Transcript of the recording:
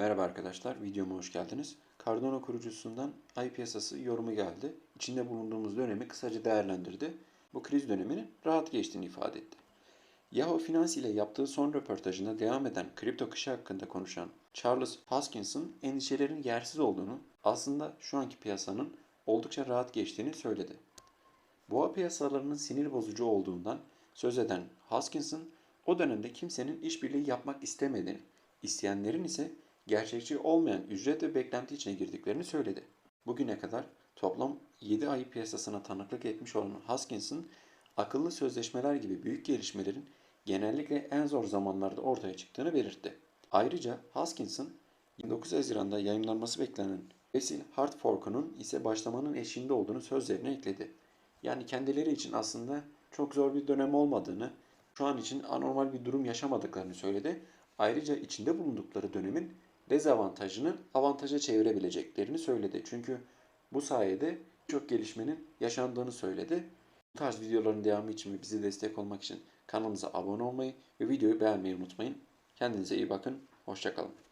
Merhaba arkadaşlar, videoma hoş geldiniz. Cardano kurucusundan ay piyasası yorumu geldi. İçinde bulunduğumuz dönemi kısaca değerlendirdi. Bu kriz döneminin rahat geçtiğini ifade etti. Yahoo Finance ile yaptığı son röportajında devam eden kripto kışı hakkında konuşan Charles Hoskinson endişelerin yersiz olduğunu, aslında şu anki piyasanın oldukça rahat geçtiğini söyledi. Boğa piyasalarının sinir bozucu olduğundan söz eden Hoskinson, o dönemde kimsenin işbirliği yapmak istemediğini, isteyenlerin ise gerçekçi olmayan ücret ve beklenti içine girdiklerini söyledi. Bugüne kadar toplam 7 ay piyasasına tanıklık etmiş olan Hoskinson, akıllı sözleşmeler gibi büyük gelişmelerin genellikle en zor zamanlarda ortaya çıktığını belirtti. Ayrıca Hoskinson, 29 Haziran'da yayınlanması beklenen Vesil Hard Fork'unun ise başlamanın eşiğinde olduğunu sözlerine ekledi. Yani kendileri için aslında çok zor bir dönem olmadığını, şu an için anormal bir durum yaşamadıklarını söyledi. Ayrıca içinde bulundukları dönemin dezavantajını avantaja çevirebileceklerini söyledi. Çünkü bu sayede çok gelişmenin yaşandığını söyledi. Bu tarz videoların devamı için ve bize destek olmak için kanalımıza abone olmayı ve videoyu beğenmeyi unutmayın. Kendinize iyi bakın. Hoşçakalın.